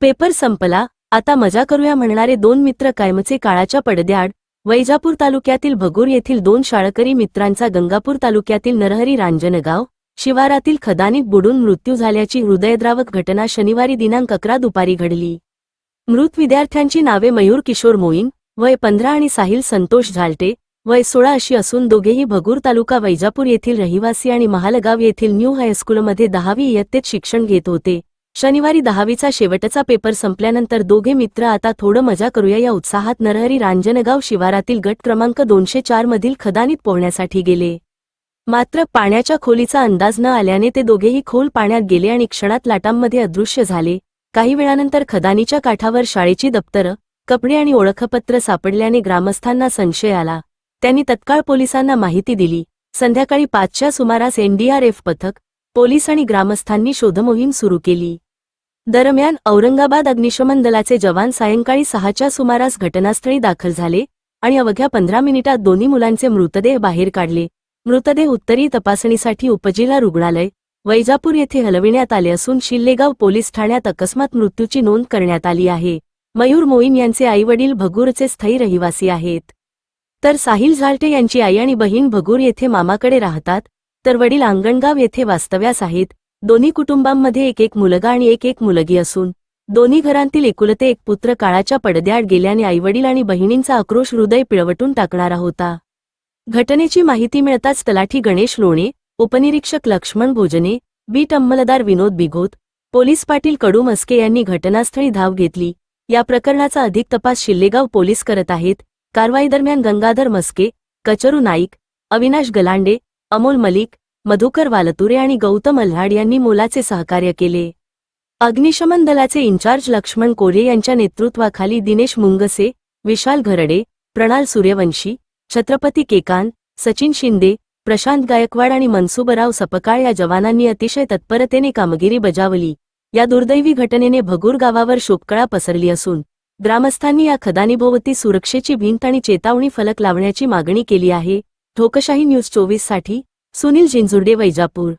Paper संपला आता मजा करूया म्हणणारे दोन मित्र कायमचे काळाच्या पडद्याआड वैजापूर तालुक्यातील भगूर येथील दोन शाळकरी मित्रांचा गंगापूर तालुक्यातील नरहरी रांजनगाव शिवारातील खदानीत बुडून मृत्यू झाल्याची हृदयद्रावक घटना शनिवारी दिनांक अकरा दुपारी घडली. मृत विद्यार्थ्यांची नावे मयूर किशोर मोईन वय पंधरा आणि साहिल संतोष झालटे वय सोळा अशी असून दोघेही भगूर तालुका वैजापूर येथील रहिवासी आणि महालगाव येथील न्यू हायस्कूलमध्ये दहावी इयत्तेत शिक्षण घेत होते. शनिवारी दहावीचा शेवटचा पेपर संपल्यानंतर दोघे मित्र आता थोडं मजा करूया या उत्साहात नरहरी रांजनगाव शिवारातील गट क्रमांक दोनशे चार मधील खदानीत पोहण्यासाठी गेले. मात्र पाण्याच्या खोलीचा अंदाज न आल्याने ते दोघेही खोल पाण्यात गेले आणि क्षणात लाटांमध्ये अदृश्य झाले. काही वेळानंतर खदानीच्या काठावर शाळेची दप्तरं कपडे आणि ओळखपत्र सापडल्याने ग्रामस्थांना संशय आला. त्यांनी तत्काळ पोलिसांना माहिती दिली. संध्याकाळी पाचच्या सुमारास एनडीआरएफ पथक पोलीस आणि ग्रामस्थांनी शोधमोहीम सुरू केली. दरम्यान औरंगाबाद अग्निशमन दलाचे जवान सायंकाळी सहाच्या सुमारास घटनास्थळी दाखल झाले आणि अवघ्या पंधरा मिनिटात दोन्ही मुलांचे मृतदेह बाहेर काढले. मृतदेह उत्तरी तपासणीसाठी उपजिल्हा रुग्णालय वैजापूर येथे हलविण्यात आले असून शिल्लेगाव पोलीस ठाण्यात अकस्मात मृत्यूची नोंद करण्यात आली आहे. मयूर मोईन यांचे आईवडील भगूरचे स्थायी रहिवासी आहेत. तर साहिल झाल्टे यांची आई आणि बहीण भगूर येथे मामाकडे राहतात तर वडील आंगणगाव येथे वास्तव्यास आहेत दोन्ही कुटुंबांमध्ये एक एक मुलगा आणि एक एक मुलगी असून दोन्ही घरांतील एकुलते एक पुत्र काळाच्या पडद्याआड गेल्याने आईवडील आणि बहिणींचा आक्रोश हृदय पिळवटून टाकणारा होता. घटनेची माहिती मिळताच तलाठी गणेश लोणे उपनिरीक्षक लक्ष्मण भोजने बीट अंमलदार विनोद बिघोत पोलीस पाटील कडू मस्के यांनी घटनास्थळी धाव घेतली. या प्रकरणाचा अधिक तपास शिल्लेगाव पोलीस करत आहेत. कारवाईदरम्यान गंगाधर मस्के कचरू नाईक अविनाश गलांडे अमोल मलिक मधुकर वालतुरे आणि गौतम अल्हाड यांनी मोलाचे सहकार्य केले. अग्निशमन दलाचे इन्चार्ज लक्ष्मण कोरे यांच्या नेतृत्वाखाली दिनेश मुंगसे विशाल घरडे प्रणाल सूर्यवंशी छत्रपती केकान सचिन शिंदे प्रशांत गायकवाड आणि मनसुबराव सपकाळ या जवानांनी अतिशय तत्परतेने कामगिरी बजावली. या दुर्दैवी घटनेने भगूर गावावर शोककळा पसरली असून ग्रामस्थांनी या खदानीभोवती सुरक्षेची भिंत आणि चेतावणी फलक लावण्याची मागणी केली आहे. ठोकशाही न्यूज चोवीससाठी सुनील जिंजुर्डे वैजापूर.